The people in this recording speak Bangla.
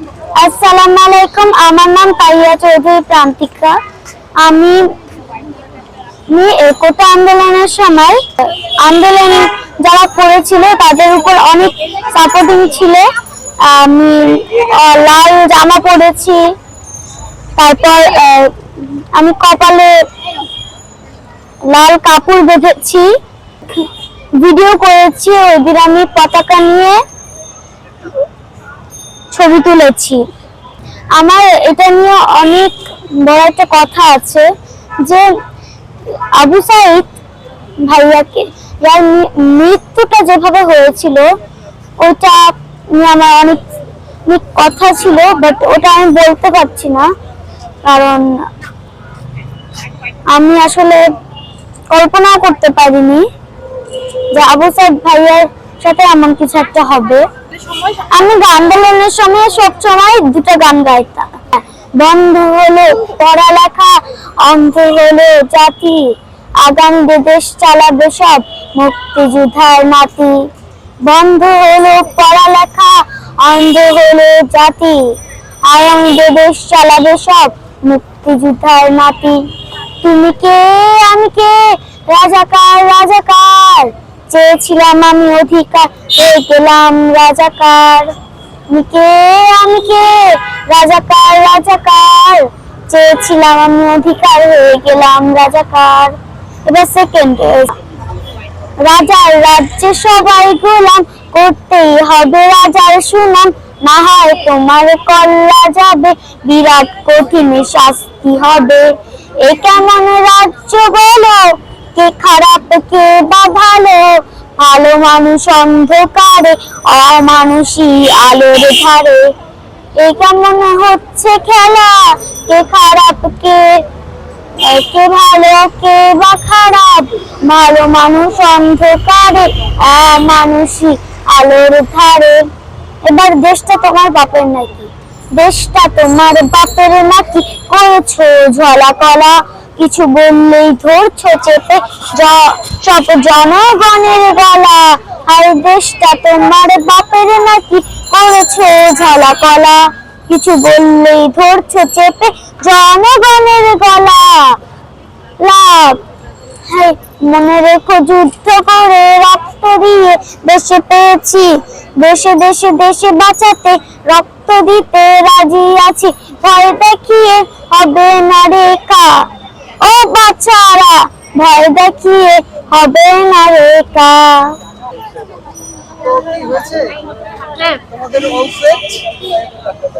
আসসালামু আলাইকুম আমার নাম পাইয়া চৌধুরী প্রান্তিকা। আমি আন্দোলনের সময় আন্দোলনে যারা করেছিল তাদের উপর অনেক সাপোর্টিং ছিল। আমি লাল জামা পরেছি, তারপর আমি কপালে লাল কাপড় বেঁধেছি। ভিডিও করেছি, ওই দিন আমি পতাকা নিয়ে ছবি তুলেছি। আমার এটা নিয়ে অনেক বড় একটা কথা আছে যে আবু সাইদ ভাইয়াকে, যার মৃত্যুটা যেভাবে হয়েছিল, ওটা নিয়ে আমার অনেক অনেক কথা ছিল বাট ওটা আমি বলতে পারছি না। কারণ আমি আসলে কল্পনাও করতে পারিনি যে আবু সাইদ ভাইয়ার সাথে এমন কিছু একটা হবে। আমি গান আন্দোলনের সময় সব সময় দুটো গান গাইতাম। বন্ধ হলো পড়ালেখা, অন্ধ হলো জাতি। আগামী দেশ চালাবে সব মুক্তিযোদ্ধার নাতি বন্ধ হলো পড়ালেখা, অন্ধ হলো জাতি। আগামী দেশ চালাবে সব মুক্তিযোদ্ধার নাতি তুমি কে? আমি কে? রাজাকার রাজাকার। চেয়েছিলাম আমি অধিকার। হয়ে গেলাম রাজাকার। আমি কে? আমি কে? রাজাকার রাজাকার। চেয়েছিলাম আমি অধিকার হয়ে গেলাম রাজাকার। এবার সেকেন্ড রাজার রাজ্যে সবাই গোলাম, করতেই হবে রাজার সুনাম। না হয় তোমার কল্লা যাবে, বিরাট কঠিন শাস্তি হবে। এ কেমন রাজ্য বলো? কে খারাপ, কে বা ভালো? ভালো মানুষ অন্ধকারে, অমানুষী আলোর ধারে। এ কেমন হচ্ছে খেলা? কে খারাপ, কে কে ভালো, কে বা খারাপ? ভালো মানুষ অন্ধকারে, অমানুষী আলোর ধারে। এবার দেশটা তোমার বাপের নাকি? দেশটা তোমার বাপের নাকি? করেছ ঝলা কলা কিছু বললেই ধরছো চেপে সব জনগণের গলা। আর দেশটা তোমার বাপের নাকি করেছ ঝলা কলা। কিছু বললেই ধরছো চেপে জনগণের গলা। লাভ। মনে রেখো যুদ্ধ করে রক্ত দিয়ে দেশে পেয়েছি। দেশে দেশে দেশে বাঁচাতে রক্ত দিতে রাজি আছি। ভয় দেখিয়ে হবে না রেখা। বাচ্চারা ভয় দেখিয়ে হবে না রেখা কা?